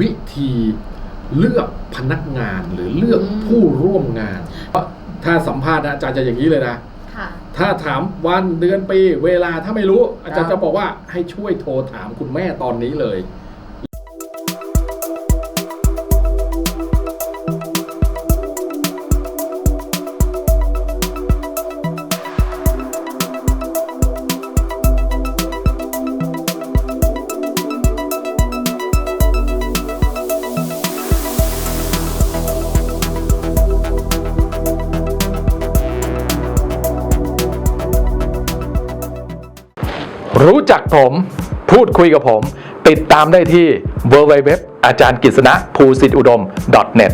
วิธีเลือกพนักงานหรือเลือกอืมผู้ร่วมงาน เพราะถ้าสัมภาษณ์นะอาจารย์จะอย่างนี้เลยนะค่ะ ถ้าถามวันเดือนปีเวลาถ้าไม่รู้ อาจารย์ครัจะบบอกว่าให้ช่วยโทรถามคุณแม่ตอนนี้เลย รู้จักผม พูดคุยกับผม ติดตามได้ที่ www อาจารย์กฤษณะภูสิทธิอุดม .net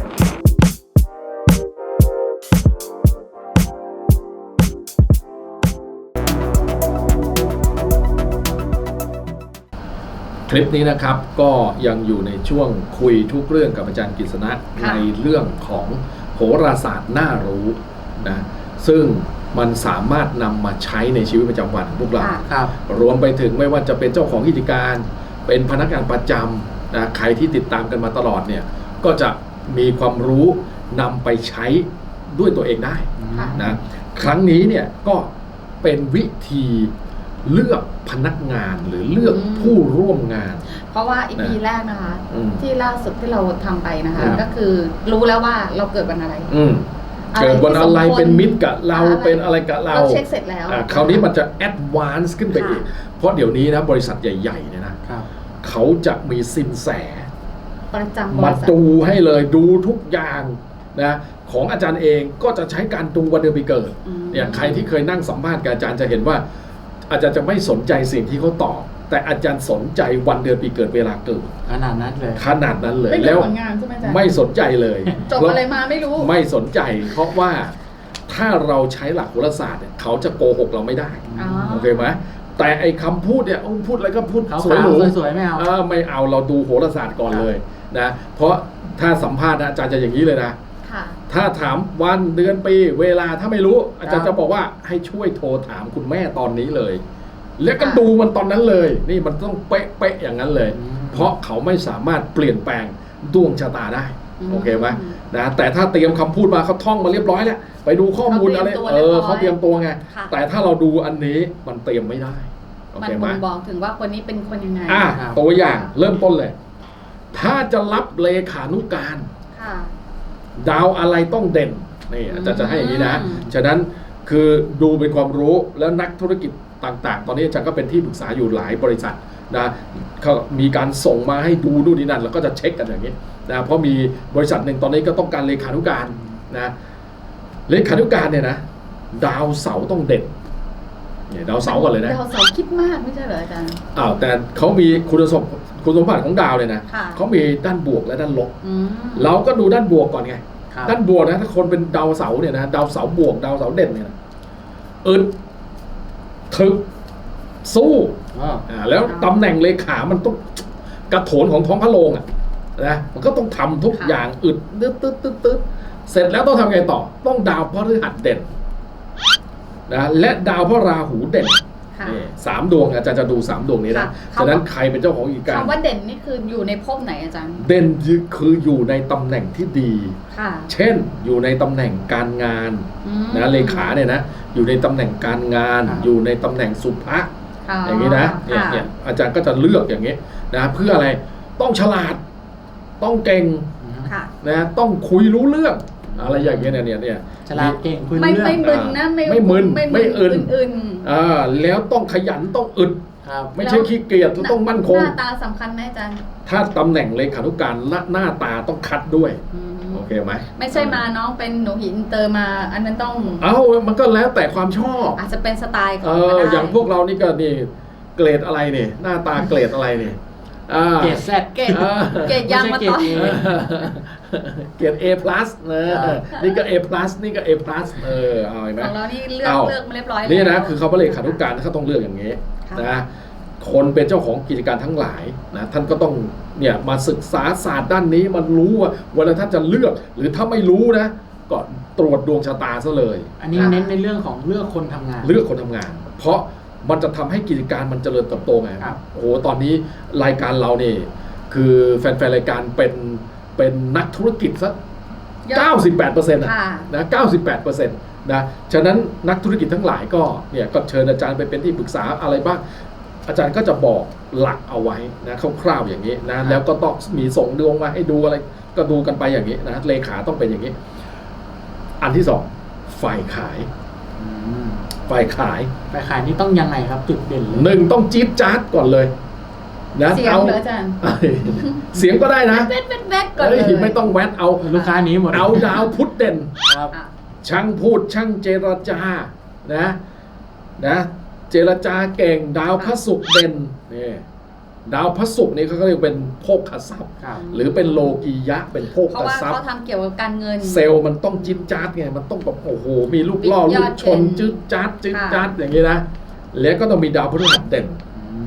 คลิปนี้นะครับก็ยังอยู่ในช่วงคุยทุกเรื่องกับอาจารย์กฤษณะค่ะในเรื่องของโหราศาสตร์น่ารู้นะซึ่ง มันสามารถนำมาใช้ในชีวิตประจำวันของพวกเรา ค่ะ ครับ รวมไปถึงไม่ว่าจะเป็นเจ้าของกิจการ เป็นพนักงานประจำนะใครที่ติดตามกันมาตลอดเนี่ยก็จะมีความรู้นำไปใช้ด้วยตัวเองได้ค่ะ นะครั้งนี้เนี่ยก็เป็นวิธีเลือกพนักงานหรือเลือกอืม ผู้ร่วมงานเพราะว่าอีพีนะแรกนะคะ อืม ที่ล่าสุดที่เราทำไปนะคะ ครับ ก็คือรู้แล้วว่าเราเกิดวันอะไร อืมอะไร เกิดวันอะไรที่สมควรเป็นมิตรกับเราอะไรเป็นอะไรกับเราเราเช็คเสร็จแล้วอ่าคราวนี้มันจะแอดวานซ์ขึ้นไปค่ะอีก เพราะเดี๋ยวนี้นะบริษัทใหญ่ๆเนี่ยนะครับเขาจะมีสินแสประจำบมาริษัทดูให้เลยดูทุกอย่างนะของอาจารย์เองก็จะใช้การดูวันเดือนปีเกิดอืมเนี่ยใครที่เคยนั่งสัมภาษณ์กับอาจารย์จะเห็นว่า อาจารย์จะไม่สนใจสิ่งที่เขาตอบ แต่อาจารย์สนใจวันเดือนปีเกิดเวลาเกิด ขนาดนั้นเลย ขนาดนั้นเลยไม่ดูแล้วผลงานใช่ไหมอาจ๊ะไม่สนใจเลย จบอะไรมาไม่รู้ ไม่สนใจ เพราะว่าถ้าเราใช้หลักโหราศาสตร์เนี่ยเขาจะโกหกเราไม่ได้อ๋อ โอเคไหมแต่ไอ้คำพูดเนี่ยเอาพูดอะไรก็พูดขาวสวยหรูๆสวยๆไม่เอา เออไม่เอาเราดูโหราศาสตร์ก่อนเลยนะเพราะถ้าสัมภาษณ์นะอาจารย์จะอย่างนี้เลยนะ ค่ะ ถ้าถามวันเดือนปีเวลาถ้าไม่รู้ อาจารย์ครัจะบบอกว่าให้ช่วยโทรถามคุณแม่ตอนนี้เลย แล้วก็ค่ะดูมันตอนนั้นเลย นี่มันต้องเป๊ะเป๊ะๆอย่างนั้นเลยอืมเพราะเขาไม่สามารถเปลี่ยนแปลงดวงชะตาได้อืมโอเคไหมนะแต่ถ้าเตรียมคำพูดมาเขาท่องมาเรียบร้อยแล้วไปดูข้อมูลอะไรเขาเตเอรียมตัวอเรียบร้อยเขาเตรียมตัวไงค่ะแต่ถ้าเราดูอันนี้มันเตรียมไม่ได้โอมันเคไหมบ่งบอกถึงว่าคนนี้เป็นคนยังไงอะครับตัวอย่างเริ่มต้นเลย ถ้าจะรับเลขานุการค่ะดาวอะไรต้องเด่นนี่อาจารย์จะให้อย่างนี้นะอืมฉะนั้นคือดูเป็นความรู้แล้วนักธุรกิจ ต่างๆ ตอนนี้อาจารย์ก็เป็นที่ปรึกษาอยู่หลายบริษัทนะเขามีการส่งมาให้ดูดูนนี่นั่น แล้วก็จะเช็คกันอย่างนี้นะเพราะมีบริษัทหนึ่งตอนนี้ก็ต้องการเลขานุการนะเลขานุการเนี่ยนะดาวเสาร์ต้องเด่นเนี่ยดาวเสาร์ก่อนเลยนะดาวเสาร์คิดมากไม่ใช่เหรออาจารย์อ้าวแต่เขามีคุณสมบัติคุณสมบัติของดาวเลยนะค่ะเขามีด้านบวกและด้านลบอืมเราก็ดูด้านบวกก่อนไงครับด้านบวกนะถ้าคนเป็นดาวเสาร์เนี่ยนะดาวเสาร์บวกดาวเสาร์เด่นเนี่ยนะอึด ถึกสู้อ๋ออ่าแล้วตำแหน่งเลขามันต้องกระโถนของท้องพระโรงอะนะมันก็ต้องทำทุกอย่างอึดตึ๊ดตึ๊ดตึ๊ดตึ๊ดเสร็จแล้วต้องทำไงต่อ ต้องดาวพฤหัสเด่นนะและดาวพระราหูเด่นค่ะ นี่สามดวงอาจารย์จะดูสามดวงนี้นะค่ะฉะนั้นใครเป็นเจ้าของกิจการคำว่าเด่นนี่คืออยู่ในภพไหนอาจารย์ เด่นคืออยู่ในตำแหน่งที่ดีค่ะเช่นอยู่ในตำแหน่งการงานอืมนะเลขาเนี่ยนะอยู่ในตำแหน่งการงานครับอยู่ในตำแหน่งสุภะค่ะอย่างนี้นะเนี่ยค่ะเนี่ยอาจารย์ก็จะเลือกอย่างนี้นะเพื่ออะไรต้องฉลาดต้องเก่งค่ะนะต้องคุยรู้เรื่อง อะไรอย่างเงี้ยเนี่ยเนี่ยเนี่ยฉลาดเก่งคุยไม่รู้เรื่ไม่องมึนนะไม่ไม่มึนไม่ไม่อึน อึนอ่าแล้วต้องขยันต้องอึดครับไม่ใช่ขี้เกียจต้องมั่นคง หน้าตาสำคัญไหมอาจารย์ ถ้าตำแหน่งเลขานุการหน้าหน้าตาต้องคัดด้วยอืมโอเคไหมไม่ใช่มาน้องเป็นหนูหินเตอร์มา อันนั้นต้อง เอ้ามันก็แล้วแต่ความชอบ อาจจะเป็นสไตล์ขเอองก็อได้อย่างพวกเรานี่ก็นี่เกรดอะไรเนี่ยหน้าตาเกรดอะไรเนี่ยอ่าเกรดแซดเกรดอ่าเกรดยางมาต่อยไม่ใช่ เกรดเกรด A plus นะครับนี่ก็ A plus นี่ก็ A plus เออเอาเห็นไหมของเรานี่เลือกเอาเลือกมาเรียบร้อยนี่แล้นะวคือเขาก็เลยขานุการเขาต้องเลือกอย่างนี้ค่ะนะคนเป็นเจ้าของกิจการทั้งหลายนะท่านก็ต้องเนี่ยมาศึกษาศาสตร์ด้านนี้มันรู้ว่าเวลาท่านจะเลือก หรือถ้าไม่รู้นะก็ตรวจดวงชะตาซะเลย อันนี้เน้นในเรื่องของเลือกคนทำงาน เลือกคนทำงาน เพราะมันจะทำให้กิจการมันเจริญเติบโตไงครับโอ้โหตอนนี้รายการเราเนี่ยคือแฟนๆรายการเป็น เป็นนักธุรกิจซะเยอะ98%อนะค่ะนะ98%นะฉะนั้นนักธุรกิจทั้งหลายก็เนี่ยก็เชิญอาจารย์ไปเป็นที่ปรึกษาอะไรบ้างอาจารย์ก็จะบอกหลักเอาไว้นะคร่าวๆอย่างนี้นะแล้วก็ต้องมีส่งดวงมาให้ดูอะไรก็ดูกันไปอย่างนี้นะเลขาต้องเป็นอย่างนี้ อันที่สองฝ่ายขายอืมฝ่ายขายไปขายนี่ต้องยังไงครับจุดเด่นเลยหนึ่งต้องจี๊ดจ๊าดก่อนเลย นะเสียงเอาเหรออาจารย์ เสียงก็ได้นะเบ็ดเบ็ดเบ็ดก่อนเลเฮ้ยยไม่ต้องแวดเอาลูกค้าหนี้หมดเอาดาวพุธเด่น ครับ อะช่างพูดช่างเจรจา นะนะ เจรจาเก่ง ดาวพระศุกร์เด่นนี่ดาวพระศุกร์นี่เขาก็เรียกเป็นโภคทรัพย์ ครับ หรือเป็นโลกียะเป็นโภคเพราะว่าทรัพเขาย์ ทำเกี่ยวกับการเงิน เซลล์มันต้องจิ้นจ๊าดไง มันต้องแบบโอ้โห มีลูกล่อปิดยลูอกดชนเด่นจืดจ๊าดจืดค่ะจ๊าดอย่างนี้นะ แล้วก็ต้องมีดาวพฤหัสเด่น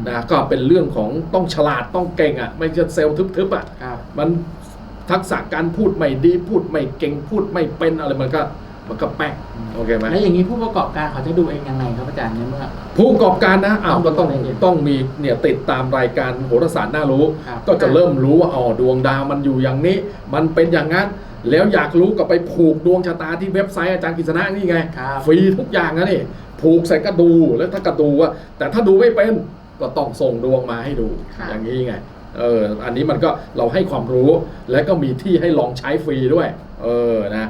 นะก็เป็นเรื่องของต้องฉลาดต้องเก่งอะไม่ใช่เซลล์ทึบๆอะครับมันทักษะการพูดไม่ดีพูดไม่เก่งพูดไม่เป็นอะไรมันก็มันก็แป๊กโอเคไหมแล้วอย่างนี้ผู้ประกอบการเขาจะดูเองยังไงครับอาจารย์ในเมื่อผู้ประกอบการนะอ้าวต้องก็ต้องดูอะไรเนี่ยต้องมีเนี่ยติดตามรายการโหราศาสตร์น่ารู้ครับก็จะเริ่มรู้ว่าอ๋อดวงดาวมันอยู่อย่างนี้ มันเป็นอย่างนั้นแล้วอยากรู้ก็ไปผูกดวงชะตาที่เว็บไซต์อาจารย์กฤษณะนี่ไงครับฟรีทุกอย่างนะนี่ผูกใส่กระดูแล้วถ้ากระดูอะแต่ถ้าดูไม่เป็น ก็ต้องส่งดวงมาให้ดูค่ะอย่างนี้ไงเอออันนี้มันก็เราให้ความรู้และก็มีที่ให้ลองใช้ฟรีด้วย เออนะ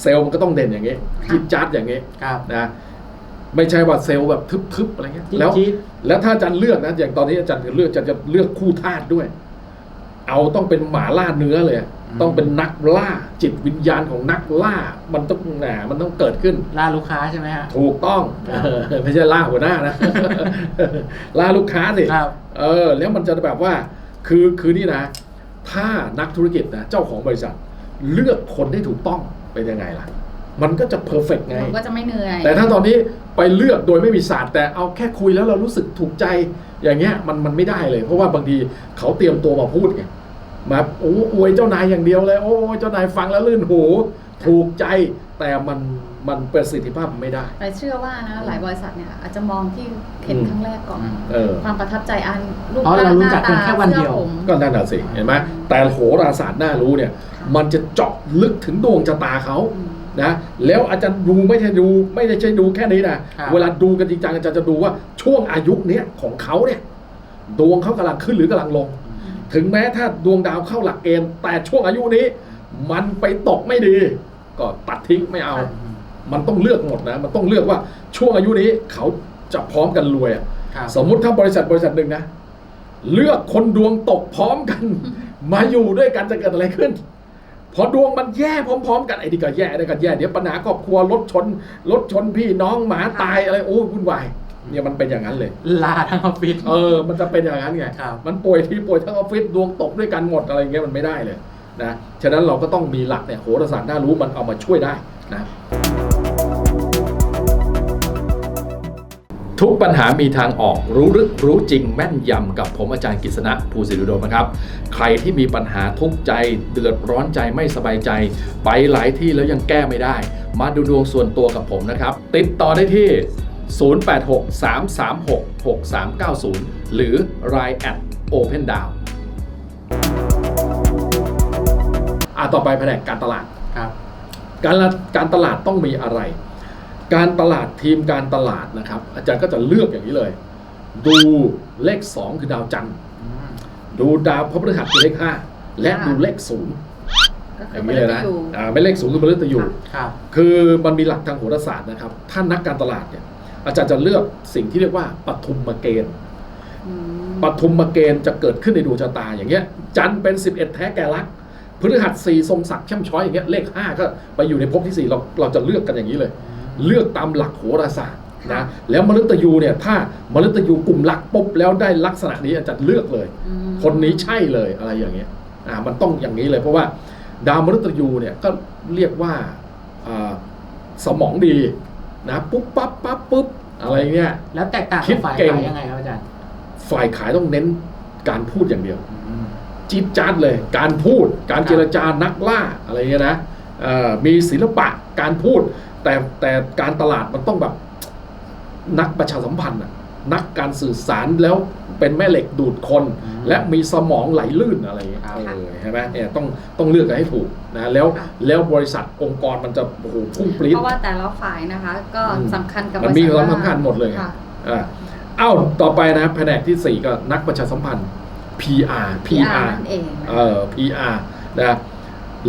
เซลล์มันก็ต้องเด่นอย่างนี้จิตจัดอย่างนี้ครับ นะไม่ใช่ว่าเซลล์แบบทึบๆอะไรเงี้ยจี๊ดแล้ว จี๊ด แล้วถ้าอาจารย์เลือกนะอย่างตอนนี้อาจารย์จะเลือกจะจะเลือกคู่ธาตุด้วย เอาต้องเป็นหมาล่าเนื้อเลย ต้องเป็นนักล่าจิตวิญญาณของนักล่ามันต้องแหมมันต้องเกิดขึ้น ล่าลูกค้าใช่ไหมฮะถูกต้องครับเออไม่ใช่ล่าหัวหน้านะล่าลูกค้าสิครับเออ แล้วมันจะแบบว่า คือคือนี่นะ ถ้านักธุรกิจนะเจ้าของบริษัท เลือกคนได้ถูกต้องเป็นยังไงล่ะ มันก็จะเพอร์เฟกไงมันก็จะไม่เหนื่อยแต่ถ้าตอนนี้ ไปเลือกโดยไม่มีศาสตร์ แต่เอาแค่คุยแล้วเรารู้สึกถูกใจอย่างเงี้ยมันมันไม่ได้เลย เพราะว่าบางทีเขาเตรียมตัวมาพูดไงมาโอ้อวยเจ้านายอย่างเดียวเลย โอ้เจ้านายฟังแล้วลื่นหูถูกใจแต่มันมันประสิทธิภาพมันไม่ได้แต่เชื่อว่านะหลายบริษัทเนี่ยอาจจะมองที่เห็นอืมครั้งแรกก่อนอืมเออความประทับใจอันรูปอ๋อร่างเรารู้หน้าจักกัตานแค่วันเดียวสื้อผมก็นั่นน่ะสิเห็นไหมแต่โหราศาสตร์น่ารู้เนี่ย มันจะเจาะลึกถึงดวงชะตาเขาอืม นะแล้วอาจารย์ดูไม่ใช่ดูไม่ได้ใช่ดูแค่นี้นะครับเวลาดูกันจริงจังอาจารย์จะดูว่าช่วงอายุเนี้ยของเขาเนี่ยดวงเขากำลังขึ้นหรือกำลังลง ถึงแม้ถ้าดวงดาวเข้าหลักเกณฑ์แต่ช่วงอายุนี้ มันไปตกไม่ดี ก็ตัดทิ้งไม่เอาค่ะมันต้องเลือกหมดนะ มันต้องเลือกว่าช่วงอายุนี้เขาจะพร้อมกันรวยอะครับสมมุติถ้าบริษัทบริษัทหนึ่งนะ เลือกคนดวงตกพร้อมกัน มาอยู่ด้วยกันจะเกิดอะไรขึ้น พอดวงมันแย่พร้อม ๆ กันไอ้นี่ก็แย่ไอ้นี่ก็แย่เดี๋ยวปัญหาครอบครัวรถชนรถชนพี่น้องหมาตายอะไรโอ้ยวุ่นวายเนี่ยมันเป็นอย่างนั้นเลย ลาทั้งออฟฟิศเออ มันจะเป็นอย่างนั้นไงครับมันป่วยที่ป่วยทั้งออฟฟิศดวงตกด้วยกันหมดอะไรเงี้ยมันไม่ได้เลยนะฉะนั้นเราก็ต้องมีหลักเนี่ยโหราศาสตร์น่ารู้มันเอามาช่วยได้นะ ทุกปัญหามีทางออกรู้ลึกรู้จริงแม่นยำกับผมอาจารย์กฤษณะภูสิริโดมนะครับ ใครที่มีปัญหาทุกข์ใจ เดือดร้อนใจไม่สบายใจ ไปหลายที่แล้วยังแก้ไม่ได้ มาดูดวงส่วนตัวกับผมนะครับ ติดต่อได้ที่ 0863366390 หรือ line at open down อะต่อไปแผนกการตลาดครับ การละการตลาดต้องมีอะไร การตลาดทีมการตลาดนะครับ อาจารย์ก็จะเลือกอย่างนี้เลย ดูเลข 2 คือดาวจันทร์อืมดูดาวพฤหัสคือเลข5และดูเลขศูนย์ก็อคือย่างนี้เลยนะอยู่อ่าไม่เลขศูนย์คือมฤตยูครับ คือมันมีหลักทางโหราศาสตร์นะครับ ถ้านักการตลาดเนี่ยอาจารย์จะเลือกสิ่งที่เรียกว่าปฐุมเกณฑ์อืมปฐุมเกณฑ์จะเกิดขึ้นในดวงชะตาอย่างเงี้ย จันทร์เป็น 11 แท้แก่รักพฤหัสสี่ทรงศักดิ์ช่ำช้อยอย่างเงี้ยเลข 5 ก็ไปอยู่ในภพที่ 4 เราเราจะเลือกกันอย่างนี้เลย เลือกตามหลักโหราศาสตร์นะแล้วมฤตยูเนี่ยถ้ามฤตยูกลุ่มลักปุ๊บแล้วได้ลักษณะนี้อาจารย์เลือกเลยอืมคนนี้ใช่เลยอะไรอย่างเงี้ยอ่ามันต้องอย่างนี้เลยเพราะว่า ดาวมฤตยูเนี่ยก็เรียกว่าอ่าสมองดีนะปุ๊บปั๊บปั๊บปุ๊บอะไรเงี้ยแล้วแตกต่างคิกัดบฝ่ายเก่งขายยังไงครับอาจารย์ฝ่ายขายต้องเน้นการพูดอย่างเดียวอืมจี๊ดจ๊าดเลย การพูดการเจรจานักล่าอะไรเงี้ยนะเอ่อมีศิลปะการพูด แต่แต่การตลาดมันต้องแบบ นักประชาสัมพันธ์อะนักการสื่อสารแล้วเป็นแม่เหล็กดูดคนอืมและมีสมองไหลลื่นอะไรอย่างเงี้ยครับเออใช่ไหมเนี่ยต้องต้องเลือกกันให้ถูกนะแล้วค่ะแล้วบริษัทองค์กรมันจะโอ้โหพุ่งปรี๊ดเพราะว่าแต่ละฝ่ายนะคะ ก็อืมสำคัญกับมันมีบริษัทความสำคัญหมดเลยไงค่ะอ่าเอ้าต่อไปนะแผนกที่ 4 ก็นักประชาสัมพันธ์ PR PR นั่นเองเออ PR นะ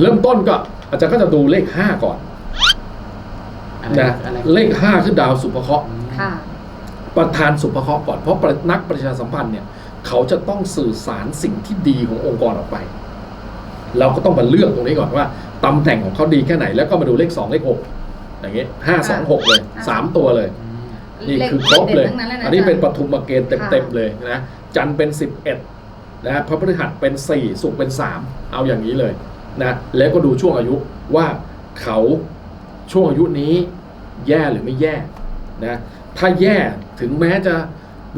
เริ่มต้นก็อาจารย์ก็จะดูเลข 5 ก่อนอะไร นะอะไรเลข5คือดาวสุภเคราะห์อืมค่ะ ประธานสุภเคราะห์ก่อนเพราะประนักประชาสัมพันธ์เนี่ยเขาจะต้องสื่อสารสิ่งที่ดีขององค์กรออกไป เราก็ต้องมาเลือกตรงนี้ก่อนว่าตำแหน่งของเขาดีแค่ไหน แล้วก็มาดูเลข2เลข6อย่างเงี้ยห้าสองหกเลยอ่าสามตัวเลยอืมนี่คือครบเลยด็ดๆทั้งนั้นเลยนะอันนี้เป็นปอาจารย์ฐุมเกณฑ์เต็มๆเลยนะจันทร์เป็น11นะพระพฤหัสเป็น4ศุกร์เป็น3เอาอย่างนี้เลยนะแล้วก็ดูช่วงอายุว่าเขา ช่วงอายุนี้แย่หรือไม่แย่นะถ้าแย่ถึงแม้จะ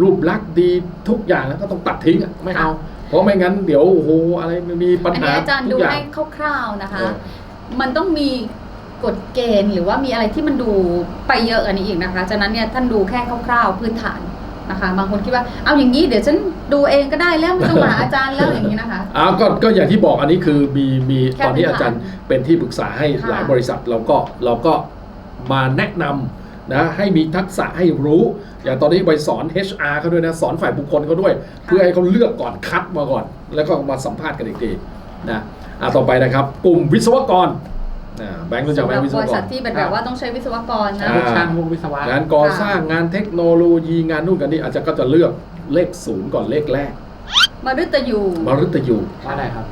รูปลักษณ์ดีทุกอย่างแล้วก็ต้องตัดทิ้งอะไม่เอา เพราะไม่งั้นเดี๋ยวโอ้โหอะไรมีปัญอันหานี้อาจารย์ทุดูกอย่างให้คร่าวๆนะคะเออมันต้องมีกฎเกณฑ์หรือว่ามีอะไรที่มันดูไปเยอะอันนี้อีกนะคะฉะนั้นเนี่ยท่านดูแค่คร่าวๆพื้นฐาน นะคะบางคนคิดว่าเอาอย่างนี้เดี๋ยวฉันดูเองก็ได้แล้วไม่ต้องมาหาอาจารย์แล้วอย่างนี้นะคะอ้าวก็ก็อย่างที่บอกอันนี้คือมีมีแค่ตอนนี้พื้นฐานอาจารย์เป็นที่ปรึกษาให้ค่ะหลายบริษัทเราก็เราก็มาแนะนำนะให้มีทักษะให้รู้ อย่างตอนนี้ไปสอน HR เขาด้วยนะสอนฝ่ายบุคคลเขาด้วย เพื่อให้เขาเลือกก่อนคัดมาก่อน แล้วก็มาสัมภาษณ์กันอีกทีนะอะต่อไปนะครับ กลุ่มวิศวกร อ่าแบงค์รู้จักไหมสำหรับวิศบวริกษัรทที่เป็นแบบว่าต้องใช้วิศวกรนะอ่าพวกช่างพวกวิศวะ งานก่อสร้างงานเทคโนโลยีงานนู่นกันนี่อาจจะก็จะเลือกเลขศูนย์ก่อนเลขแรกมาฤตยูมฤตยูว่าอะไรครับ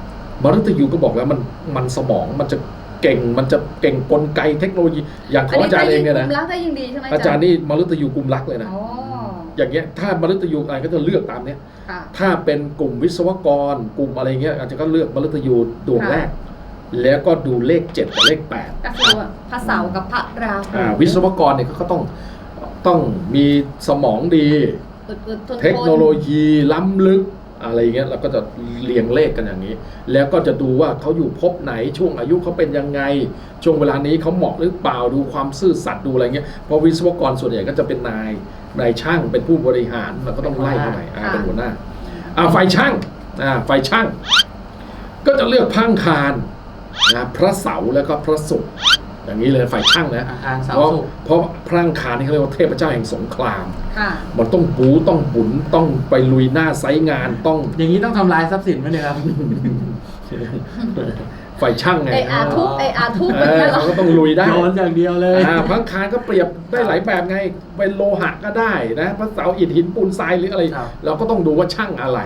มฤตยูก็บอกแล้วมันมันสมองมันจะเก่งมันจะเก่งกลไกเทคโนโลยี อย่างของอาจารย์เองเนี่ยนะกลุ่มรักได้ยิ่งดีใช่ไหมอาจารย์นี่มฤตยูกลุ่มรักเลยนะอ๋ออย่างเงี้ยถ้ามฤตยูอะไรก็จะเลือกตามเนี้ยค่ะ ถ้าเป็นกลุ่มวิศวกร กลุ่มอะไรเงี้ยอาจจะก็เลือกมฤตยูดวงค่ะแรก แล้วก็ดูเลข 7 กับเลขก็คือพระเสาร์กับพระราหู8อ่าวิศวกรเนี่ยเขาก็ต้องต้องมีสมองดี อึดๆทนๆเทคโนโลยีล้ำลึกอะไรเงี้ยเราก็จะเรียงเลขกันอย่างนี้ แล้วก็จะดูว่าเขาอยู่ภพไหนช่วงอายุเขาเป็นยังไง ช่วงเวลานี้เขาเหมาะหรือเปล่าดูความซื่อสัตย์ดูอะไรเงี้ยเพราะวิศวกรส่วนใหญ่ก็จะเป็นนายนายช่างเป็นผู้บริหารเราก็ต้องไล่เข้าไปอ่าเป็นหัวหน้าอ่าไฟช่างอ่าไฟช่าง ก็จะเลือกพังคาร นะพระเสาร์แล้วก็พระศุกร์อย่างนี้เลยไฟช่างนะอาคารเสาเพราะสุกร์เพราะพระอังคารนี่เขาเรียกว่าเทพเจ้าแห่งสงคราม ค่ะ มันต้องบู๊ต้องบุญต้องไปลุยหน้าไซต์งานต้อง อย่างนี้ต้องทำลายทรัพย์สินไหมเนี่ยครับ ไฟช่างไงไออาทุบไออาทุบเอเป็นอไงหรอเขาก็ต้องลุยได้ โยนอย่างเดียวเลย อ่าพังคารก็เปรียบได้หลายแบบไง เป็นโลหะก็ได้นะพระเสาอิฐหินปูนทรายหรืออะไร ครับ เราก็ต้องดูว่าช่างอะไร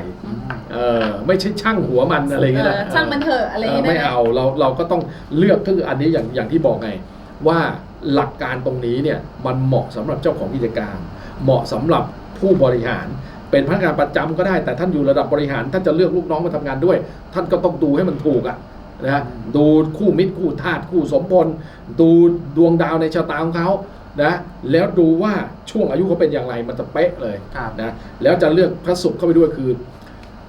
เออไม่ใช่ช่างหัวมันอะไรอย่างเงี้ยนะเออช่างมันเถอะอะไรอย่างเงี้ยเไม่เอาเราเราก็ต้องเลือกก็คืออันนี้อย่างอย่างที่บอกไง ว่าหลักการตรงนี้เนี่ยมันเหมาะสำหรับเจ้าของกิจการ เหมาะสำหรับผู้บริหาร เป็นพนักงานประจำก็ได้ แต่ท่านอยู่ระดับบริหารท่านจะเลือกลูกน้องมาทำงานด้วย ท่านก็ต้องดูให้มันถูกอะ นะดูคู่มิตรคู่ธาตุคู่สมพลดูดวงดาวในชะตาของเขานะแล้วดูว่าช่วงอายุเขาเป็นอย่างไรมันจะเป๊ะเลยครับนะแล้วจะเลือกพระศุกร์เข้าไปด้วยคือ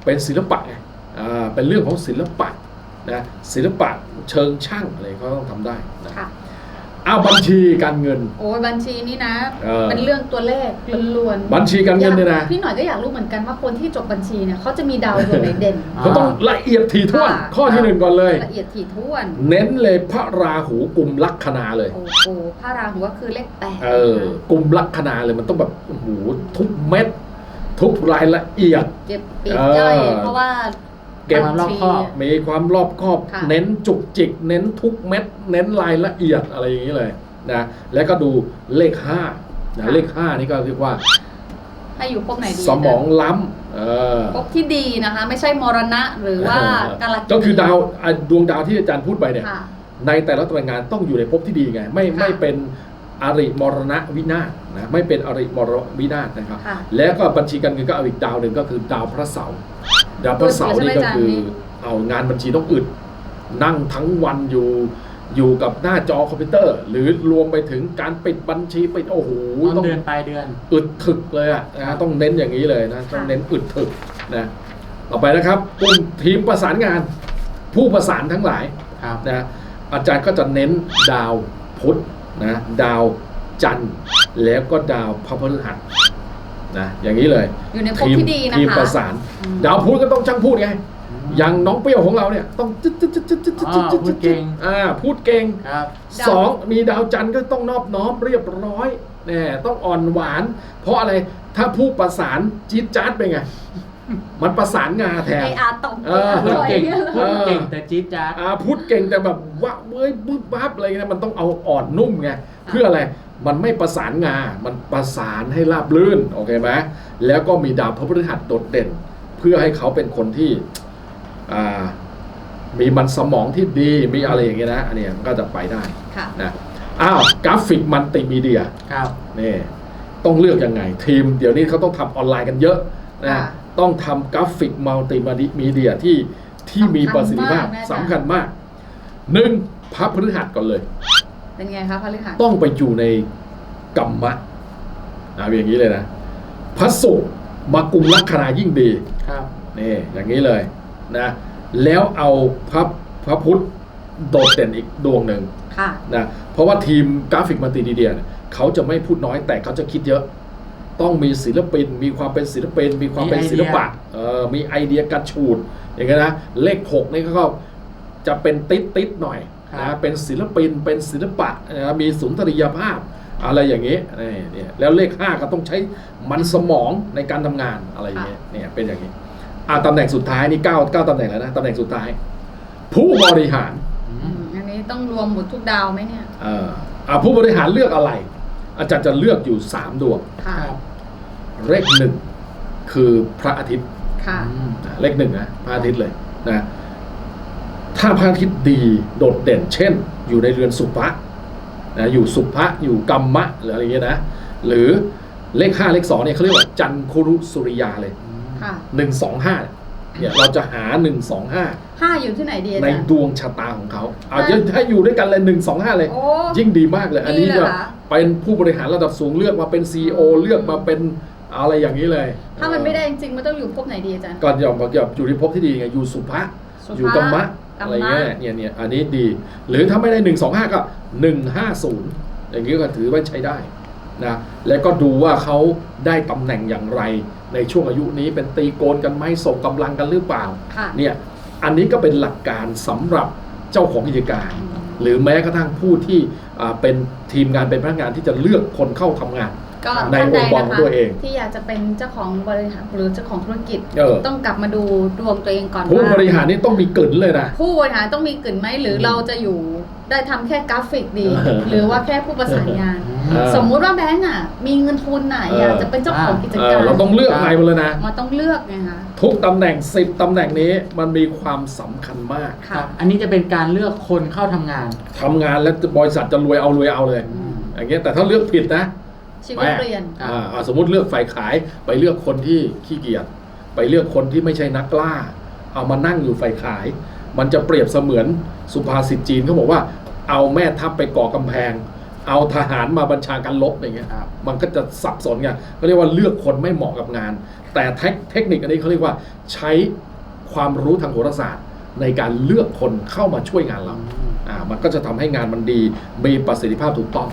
เป็นศิลปะไงอ่าเป็นเรื่องของศิลปะนะศิลปะเชิงช่างอะไรเขาต้องทำได้นะค่ะเอาบัญชีการเงิน โอ้ยบัญชีนี่นะเออ เป็นเรื่องตัวเลขล้วนๆบัญชีการเงินเนี่ยนะอยากพี่หน่อยก็อยากรู้เหมือนกันว่าคนที่จบบัญชีเนี่ยเขาจะมีดาวดวงไหนเด่นอ่าเขาต้องละเอียดถี่ถ้วนค่ะข้อที่หนึ่งก่อนเลย ละเอียดถี่ถ้วน เน้นเลยพระราหูกลุ่มลัคนาเลย โอ้โหพระราหูก็คือเลขแปดเออกลุ่มลัคนาเลยมันต้องแบบโอ้โหทุกเม็ด ทุกรายละเอียดเจ็บปีกย่อยเออ เพราะว่า เก็บความรอบคอบมีความรอบคอบ ค่ะ เน้นจุกจิก เน้นทุกเม็ด เน้นรายละเอียดอะไรอย่างนี้เลยนะแล้วก็ดูเลขห้านะเลขห้านี่ก็เรียกว่าให้อยู่พบไหนดีสมองล้ำเออพบที่ดีนะคะ ไม่ใช่มรณะหรือว่ากาลกินีก็คือดาวอะดวงดาวที่อาจารย์พูดไปเนี่ย ค่ะ ในแต่ละตำแหน่งงานต้องอยู่ในภพที่ดีไง ไม่ค่ะไม่เป็นอริมรณะวินาศนะไม่เป็นอริมรณวินาศนะครับ ค่ะ แล้วก็บัญชีการเงินก็เอาอีกดาวหนึ่งก็คือดาวพระเสาร์ ดาวพระเสาร์นี่ก็คือใช่ไหมอาจารย์นี่เอางานบัญชีต้องอึด นั่งทั้งวันอยู่อยู่กับหน้าจอคอมพิวเตอร์ หรือรวมไปถึงการปิดบัญชีปิดโอ้โหต้นต้องเดือนปลายเดือน อึดถึกเลยอะนะต้องเน้นอย่างนี้เลยนะต้องเน้นอึดถึกนะต่อไปนะครับกลุ่มทีมประสานงาน ผู้ประสานทั้งหลายครับนะอาจารย์ก็จะเน้นดาวพุธนะดาวจันทร์แล้วก็ดาวพระพฤหัส นะอย่างนี้เลยอยู่ในภพทีมที่ดีนะคะทีมประสานอืมดาวพูดก็ต้องช่างพูดไงอย่างน้องเปรี้ยวของเราเนี่ยต้องจึ๊ดจึ๊ดจึ๊ดจึ๊ดจึ๊ดจึ๊ดอ๋อจึ๊ดพูดเก่งอ่าพูดเก่งครับดาวสองมีดาวจันทร์ก็ต้องนอบน้อมเรียบร้อยแน่ต้องอ่อนหวาน เพราะอะไรถ้าผู้ประสานจี๊ดจ๊าดไปไงมันประสานงาแทนไออาตบเออพูดเก่งอร่อยพูดเก่งแต่จี๊ดจ๊าดอ่าพูดเก่งแต่แบบว่าเว้ยบึ้บบับอะไรเงี้ยมันต้องเอาอ่อนนุ่มไงเพื่ออะไร มันไม่ประสานงา มันประสานให้ราบลื่น โอเคไหมแล้วก็มีดาวพระพฤหัสโดดเด่น เพื่อให้เขาเป็นคนที่อ่ามีมันสมองที่ดี มีอะไรอย่างเงี้ยนะ อันเนี้ยมันก็จะไปได้ค่ะนะ อ้าว กราฟิกมัลติมีเดีย ครับ นี่ ต้องเลือกยังไง ทีม เดี๋ยวนี้เขาต้องทำออนไลน์กันเยอะนะค่ะต้องทำกราฟิกมัลติมีเดียที่ที่มีประสิทธิภาพสำคัญมากแม่จ๊ะสำคัญมากหนึ่งพระพฤหัสก่อนเลย เป็นไงคะพฤหัสต้องไปอยู่ในกรรมะนะอย่างนี้เลยนะพระศุกร์มากุมลัคนายิ่งดีครับนี่อย่างนี้เลยนะ แล้วเอาพระพระพุทธโดดเด่นอีกดวงหนึ่งค่ะนะเพราะว่าทีมกราฟิกมัลติมีเดียเนี่ยเขาจะไม่พูดน้อยแต่เขาจะคิดเยอะ ต้องมีศิลปิน มีความเป็นศิลปิน มีความเป็นมีไอเดียศิลปะเออมีไอเดียกระชูดอย่างเงี้ยนะเลขหกนี่ก็จะเป็นติดติดๆหน่อย นะเป็นศิลปินเป็นศิลปะนะมีสุนทรียภาพอะไรอย่างเงี้ยนี่เนี่ยแล้วเลขห้าก็ต้องใช้มันสมองในการทำงานอะไรอย่างเงี้ยเนี่ยเป็นอย่างนี้อ่าตำแหน่งสุดท้ายนี่เก้าเก้าตำแหน่งแล้วนะตำแหน่งสุดท้าย ผู้บริหารอือืมมอันนี้ต้องรวมหมดทุกดาวไหมเนี่ยเอ่ออ่าผู้บริหารเลือกอะไร อาจารย์จะเลือกอยู่สามดวงค่ะครับเลขหนึ่งคือพระอาทิตย์ค่ะอืมนะเลขหนึ่งนะพระอาทิตย์เลยนะ ถ้าพระอาทิตย์ดีโดดเด่น เช่น อยู่ในเรือนสุภะนะอยู่สุภะอยู่กรรมะหรืออะไรเงี้ยนะหรือเลขห้าเลขสองเนี่ยเขาเรียกว่าจันคุรุสุริยาเลยค่ะหนึ่งสองห้าเนี่ยเราจะหาหนึ่งสองห้าห้าอยู่ที่ไหนดีอาในจารย์ดวงชะตาของเขาเอาจะถ้าอยู่ด้วยกันเลยหนึ่งสองห้าเลยโอ้ยิ่งดีมากเลย อันนี้ดีเลยก็เหรอเป็นผู้บริหารระดับสูงเลือกมาเป็น CEO เลือกมาเป็นอะไรอย่างนี้เลย ถ้ามันไม่ได้จริงๆมันต้องอยู่ภพไหนดีอาจารย์ก่อนอย่าอย่าอยู่ในภพที่ดีไงอยู่สุภะสุภะอยู่กรรมะกรรมะ อะไรเงี้ยเนี่ยเนี่ยอันนี้ดี หรือถ้าไม่ได้หนึ่งสองห้าก็หนึ่งห้าศูนย์อย่างนี้ก็ถือว่าใช้ได้นะแล้วก็ดูว่าเขาได้ตำแหน่งอย่างไร ในช่วงอายุนี้เป็นตีโกนกันไหมส่งกำลังกันหรือเปล่าค่ะเนี่ยอันนี้ก็เป็นหลักการสำหรับเจ้าของกิจการอืมหรือแม้กระทั่งผู้ที่อ่าเป็นทีมงานเป็นพนักงานที่จะเลือกคนเข้าทำงาน ก็ในท่านใดองค์กรนะของคะตัวเอง ที่อยากจะเป็นเจ้าของบริหารหรือเจ้าของธุรกิจ เออ ต้องกลับมาดูดวงตัวเองก่อนผู้ว่าบริหารนี่ต้องมีกลืนเลยนะ ผู้บริหารต้องมีกลิ่นไหมหรือเราจะอยู่ได้ทำแค่กราฟิกดี เออ หรือว่าแค่ผู้ประสานงาน เออ สมมุติว่าแบงก์อะ มีเงินทุนอะเอออยากจะเป็นเจ้าของกิจเอการอเราต้องเลือกใหม่หมดเลยนะ มันต้องเลือกไงคะทุกตำแหน่งสิบตำแหน่งนี้มันมีความสำคัญมากครัค่ะบอันนี้จะเป็นการเลือกคนเข้าทำงาน ทำงานแล้วบริษัทจะรวยเอารวยเอาเลย อืม อย่างเงี้ยแต่ถ้าเลือกผิดนะ ชีวิตเปลี่ยนครับอ่าอ่าสมมติเลือกฝ่ายขายไปเลือกคนที่ขี้เกียจไปเลือกคนที่ไม่ใช่นักกล้าเอามานั่งอยู่ฝ่ายขาย มันจะเปรียบเสมือนสุภาษิตจีนเขาบอกว่า เอาแม่ทัพไปก่อกำแพง เอาทหารมาบัญชาการลบอย่างเงี้ยครับมันก็จะสับสนไงเขาเรียกว่าเลือกคนไม่เหมาะกับงาน แต่เทคเทคนิคอันนี้เขาเรียกว่าใช้ความรู้ทางโหราศาสตร์ในการเลือกคนเข้ามาช่วยงานเรา อ่า มันก็จะทำให้งานมันดี มีประสิทธิภาพถูกต้อง